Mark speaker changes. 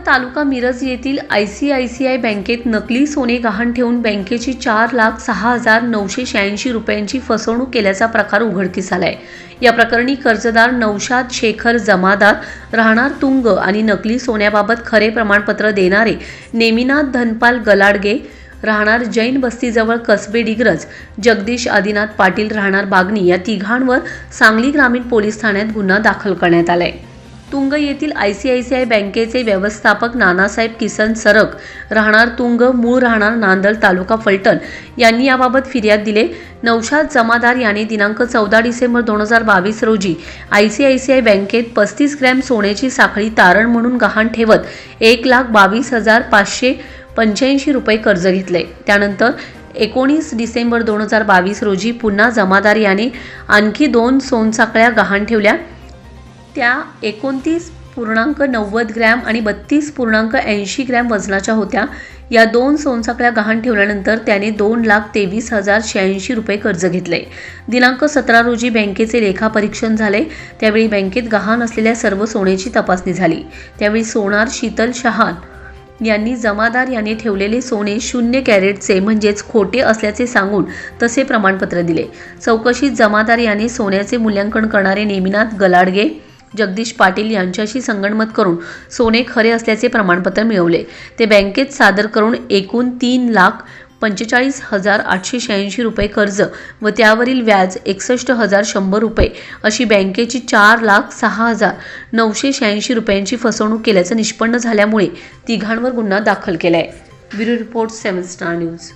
Speaker 1: तालुका मिरज येथील I C I C I बँकेत नकली सोने गहाण ठेवून बँकेची चार लाख सहा हजार नऊशे शहाऐंशी रुपयांची फसवणूक केल्याचा प्रकार उघडकीस आलाय. या प्रकरणी कर्जदार नौशाद शेखर जमादार राहणार तुंग आणि नकली सोन्याबाबत खरे प्रमाणपत्र देणारे नेमिनाथ धनपाल गलाडगे राहणार जैन बस्तीजवळ कसबे डिग्रज जगदीश आदिनाथ पाटील राहणार बागणी या तिघांवर सांगली ग्रामीण पोलीस ठाण्यात गुन्हा दाखल करण्यात आला आहे तुंग येथील I C I C I बँकेचे व्यवस्थापक नानासाहेब किसन सरक राहणार तुंग मूळ राहणार नांदल तालुका फलटण यांनी याबाबत फिर्याद दिले. नौशाद जमादार यांनी दिनांक चौदा डिसेंबर दोन हजार बावीस रोजी I C I C I बँकेत पस्तीस ग्रॅम सोन्याची साखळी तारण म्हणून गहाण ठेवत एक लाख बावीस हजार पाचशे पंच्याऐंशी रुपये कर्ज घेतले. त्यानंतर एकोणीस डिसेंबर दोन हजार बावीस रोजी पुन्हा जमादार याने आणखी दोन सोनसाखळ्या गहाण ठेवल्या. त्या एकोणतीस पूर्णांक नव्वद ग्रॅम आणि बत्तीस पूर्णांक ऐंशी ग्रॅम वजनाच्या होत्या. या दोन सोनसाखळ्या गहाण ठेवल्यानंतर त्याने दोन लाख तेवीस हजार शहाऐंशी रुपये कर्ज घेतले. दिनांक सतरा रोजी बँकेचे लेखापरीक्षण झाले. त्यावेळी बँकेत गहाण असलेल्या सर्व सोन्याची तपासणी झाली. त्यावेळी सोनार शीतल शहान यांनी जमादार यांनी ठेवलेले सोने शून्य कॅरेटचे म्हणजेच खोटे असल्याचे सांगून तसे प्रमाणपत्र दिले. चौकशीत जमादार यांनी सोन्याचे मूल्यांकन करणारे नेमिनाथ गलाडगे जगदीश पाटील यांच्याशी संगणमत करून सोने खरे असल्याचे प्रमाणपत्र मिळवले. ते बँकेत सादर करून एकूण तीन लाख पंचेचाळीस हजार आठशे शहाऐंशी रुपये कर्ज व त्यावरील व्याज एकसष्ट हजार शंभर रुपये अशी बँकेची चार लाख सहा हजार नऊशे शहाऐंशी रुपयांची फसवणूक केल्याचं निष्पन्न झाल्यामुळे तिघांवर गुन्हा दाखल केला आहे bureau report seven star news.